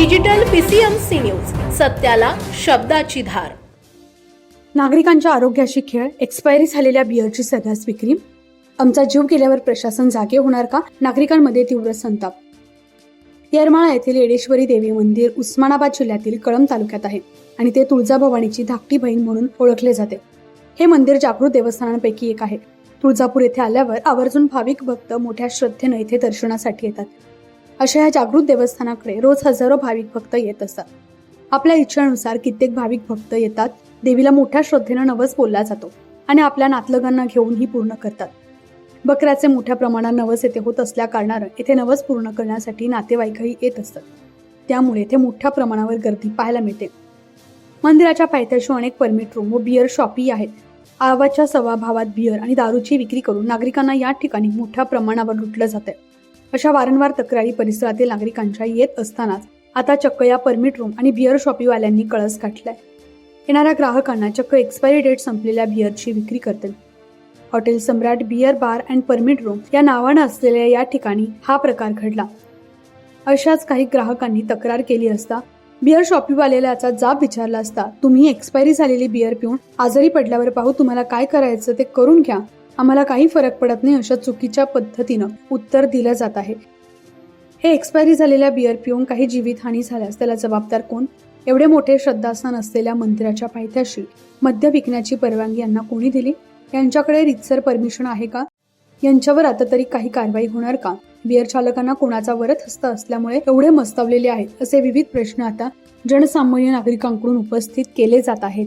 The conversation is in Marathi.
डिजिटल पीसीएमसी न्यूज सत्याला शब्दाची धार. नागरिकांच्या आरोग्याशी खेळ एक्सपायरी झालेल्या बिअरची सर्रास विक्री. आमचा जीव गेल्यावर प्रशासन जागे होणार का? नागरिकांमध्ये तीव्र संताप. येरमाळा येथील येडेश्वरी देवी मंदिर उस्मानाबाद जिल्ह्यातील कळंब तालुक्यात आहे आणि ते तुळजाभवानीची धाकटी बहीण म्हणून ओळखले जाते. हे मंदिर जागृत देवस्थानांपैकी एक आहे. तुळजापूर येथे आल्यावर आवर्जून भाविक भक्त मोठ्या श्रद्धेनं इथे दर्शनासाठी येतात. अशा या जागृत देवस्थानाकडे रोज हजारो भाविक भक्त येत असतात. आपल्या इच्छेनुसार कित्येक भाविक भक्त येतात. देवीला मोठ्या श्रद्धेनं नवस बोलला जातो आणि आपल्या नातलगांना घेऊन ही पूर्ण करतात. बकऱ्याचे मोठ्या प्रमाणात नवस येथे होत असल्या कारणानं येथे नवस पूर्ण करण्यासाठी नातेवाईकही येत असतात. त्यामुळे येथे मोठ्या प्रमाणावर गर्दी पाहायला मिळते. मंदिराच्या पायथ्याशी अनेक परमिट रूम व बिअर शॉपी आहेत. आवाच्या सवाभावात बिअर आणि दारूची विक्री करून नागरिकांना या ठिकाणी मोठ्या प्रमाणावर लुटलं जातं अशा वारंवार तक्रारी परिसरातील नागरिकांच्या येत असतानाच आता चक्क या परमिट रूम आणि बिअर शॉपीवाल्यांनी कळस गाठलाय. येणाऱ्या ग्राहकांना चक्क एक्सपायरी डेट संपलेल्या बिअरची विक्री करतील. Hotel Samrat beer bar and permit room या नावानं असलेल्या या ठिकाणी हा प्रकार घडला. अशाच काही ग्राहकांनी तक्रार केली असता बिअर शॉपीवाल्याला याचा जाब विचारला असता तुम्ही एक्सपायरी झालेली बिअर पिऊन आजारी पडल्यावर पाहू तुम्हाला काय करायचं ते करून घ्या आम्हाला काही फरक पडत नाही अशा चुकीच्या पद्धतीनं उत्तर दिलं जात आहे. हे एक्सपायरी झालेल्या बिअर पिऊन काही जीवितहानी झाल्यास त्याला जबाबदार कोण? एवढे मोठे श्रद्धास्थान असलेल्या मंदिराच्या पायथ्याशी मद्य विकण्याची परवानगी यांना कोणी दिली? यांच्याकडे रितसर परमिशन आहे का? यांच्यावर आता तरी काही कारवाई होणार का? बिअर चालकांना कोणाचा वरत हस्त असल्यामुळे एवढे मस्तावलेले आहेत असे विविध प्रश्न आता जनसामान्य नागरिकांकडून उपस्थित केले जात आहेत.